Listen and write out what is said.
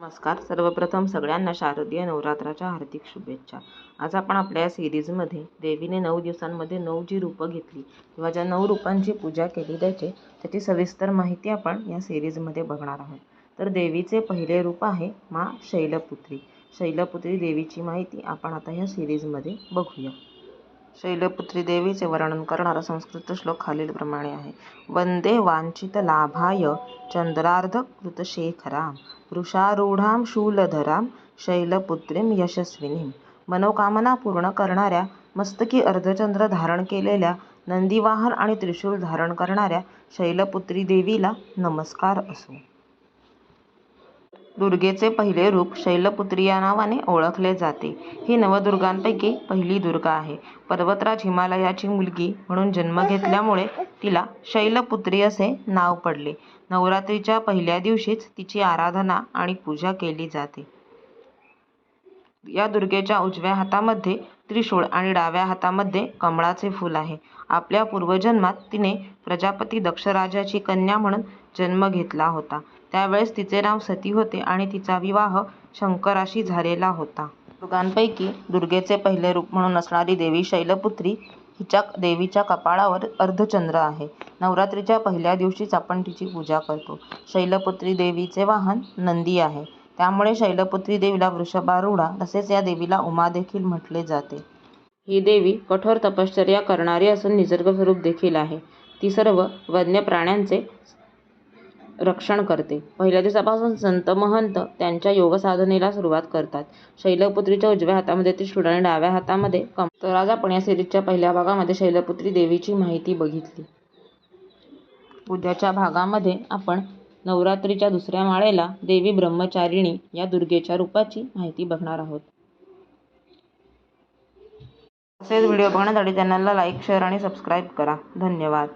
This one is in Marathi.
नमस्कार. सर्वप्रथम सगळ्यांना शारदीय नवरात्राच्या हार्दिक शुभेच्छा. आज आपण आपल्या या सिरीजमध्ये देवीने नऊ दिवसांमध्ये नऊ जी रूपं घेतली. किंवा ज्या नऊ रूपांची पूजा केली त्याची त्याची सविस्तर माहिती आपण या सिरीजमध्ये बघणार आहोत. तर देवीचे पहिले रूप आहे मा शैलपुत्री. शैलपुत्री देवीची माहिती आपण आता या सिरीजमध्ये बघूया. शैलपुत्री देवीचे वर्णन करणारा संस्कृत श्लोक खालीलप्रमाणे आहे. वंदे वांछित लाभाय चंद्रार्ध कृतशेखराम वृषारूढां शूलधरां शैलपुत्रीं यशस्विनीं मनोकामना पूर्ण करणाऱ्या मस्तकी अर्धचंद्र धारण केलेल्या नंदीवाहन आणि त्रिशूल धारण करणाऱ्या शैलपुत्री देवीला नमस्कार असो. दुर्गेचे पहिले रूप शैलपुत्री या नावाने ओळखले जाते. ही नवदुर्गांपैकी पहिली दुर्गा आहे. पर्वतराज हिमालयाची मुलगी म्हणून जन्म घेतल्यामुळे तिला शैलपुत्री असे नाव पडले. नवरात्रीच्या पहिल्या दिवशीच तिची आराधना आणि पूजा केली जाते. या दुर्गेच्या उजव्या हातामध्ये त्रिशूळ आणि डाव्या हातामध्ये कमळाचे फूल आहे. आपल्या पूर्वजन्मात तिने प्रजापती दक्षराजाची कन्या म्हणून जन्म घेतला होता. त्यावेळेस तिचे नाव सती होते आणि तिचा विवाह शंकराशी झालेला होता. दुर्गांपैकी दुर्गेचे पहिले रूप म्हणून असणारी देवी शैलपुत्री हिच्या देवीच्या कपाळावर अर्धचंद्र आहे. नवरात्रीच्या पहिल्या दिवशीच आपण तिची पूजा करतो. शैलपुत्री देवीचे वाहन नंदी आहे. त्यामुळे शैलपुत्री देवीला वृषभारूढा तसेच या देवीला उमा देखील म्हटले जाते. ही देवी कठोर तपश्चर्या करणारी असून निसर्ग स्वरूप देखील आहे. ती सर्व वन्य प्राण्यांचे रक्षण करते. पहिल्या दिवसापासून संत महंत त्यांच्या योगसाधनेला सुरुवात करतात. शैलपुत्रीच्या उजव्या हातामध्ये त्रिशूळ आणि डाव्या हातामध्ये कम तर आज आपण या सिरीजच्या पहिल्या भागामध्ये शैलपुत्री देवीची माहिती बघितली. उद्याच्या भागामध्ये आपण नवरात्रीच्या दुसऱ्या माळेला देवी ब्रह्मचारिणी या दुर्गेच्या रूपाची माहिती बघणार आहोत. तसेच व्हिडिओ बघण्यासाठी चॅनलला लाईक शेअर आणि सबस्क्राईब करा. धन्यवाद.